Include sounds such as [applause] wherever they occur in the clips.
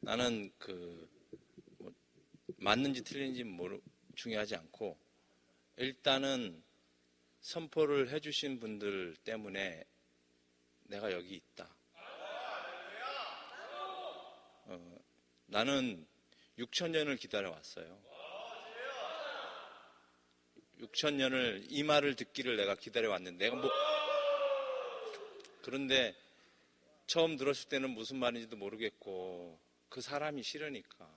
나는 그 뭐, 맞는지 틀린지 모르 중요하지 않고 일단은 선포를 해주신 분들 때문에 내가 여기 있다. 어, 나는 6천 년을 기다려 왔어요. 6천 년을 이 말을 듣기를 내가 기다려 왔는데 내가 뭐 그런데 처음 들었을 때는 무슨 말인지도 모르겠고 그 사람이 싫으니까.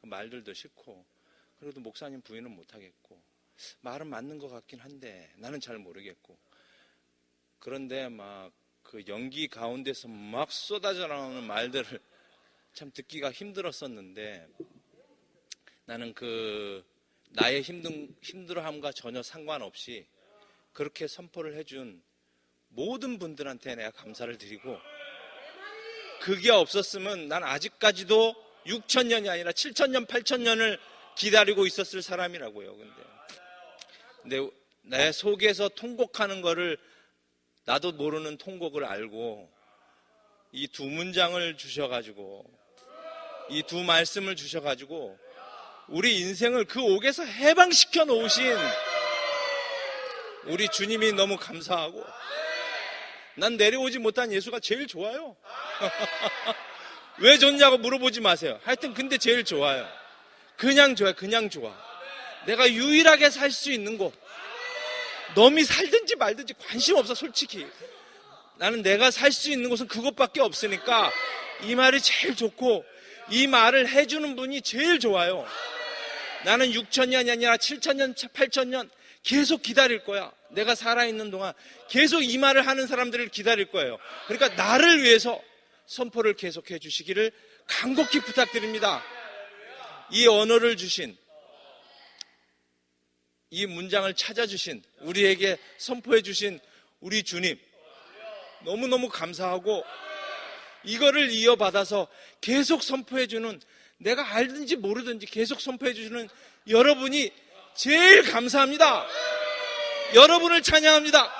그 말들도 싫고. 그래도 목사님 부인은 못하겠고. 말은 맞는 것 같긴 한데 나는 잘 모르겠고. 그런데 막 그 연기 가운데서 막 쏟아져 나오는 말들을 [laughs] 참 듣기가 힘들었었는데 나는 그 나의 힘든 힘들어함과 전혀 상관없이 그렇게 선포를 해준 모든 분들한테 내가 감사를 드리고 그게 없었으면 난 아직까지도 6천 년이 아니라 7천 년, 8천 년을 기다리고 있었을 사람이라고요. 근데 근데 내 속에서 통곡하는 거를 나도 모르는 통곡을 알고 이 두 문장을 주셔가지고 이 두 말씀을 주셔가지고 우리 인생을 그 옥에서 해방시켜 놓으신 우리 주님이 너무 감사하고 난 내려오지 못한 예수가 제일 좋아요. [laughs] 왜 좋냐고 물어보지 마세요. 하여튼 근데 제일 좋아요. 그냥 좋아요. 그냥 좋아. 내가 유일하게 살 수 있는 곳. 넘이 살든지 말든지 관심 없어 솔직히. 나는 내가 살 수 있는 곳은 그것밖에 없으니까 이 말이 제일 좋고 이 말을 해주는 분이 제일 좋아요. 나는 6천 년이 아니라 7천 년, 8천 년 계속 기다릴 거야. 내가 살아있는 동안 계속 이 말을 하는 사람들을 기다릴 거예요. 그러니까 나를 위해서 선포를 계속해 주시기를 간곡히 부탁드립니다. 이 언어를 주신 이 문장을 찾아주신 우리에게 선포해 주신 우리 주님 너무너무 감사하고 이거를 이어받아서 계속 선포해 주는 내가 알든지 모르든지 계속 선포해 주시는 여러분이 제일 감사합니다. 여러분을 찬양합니다.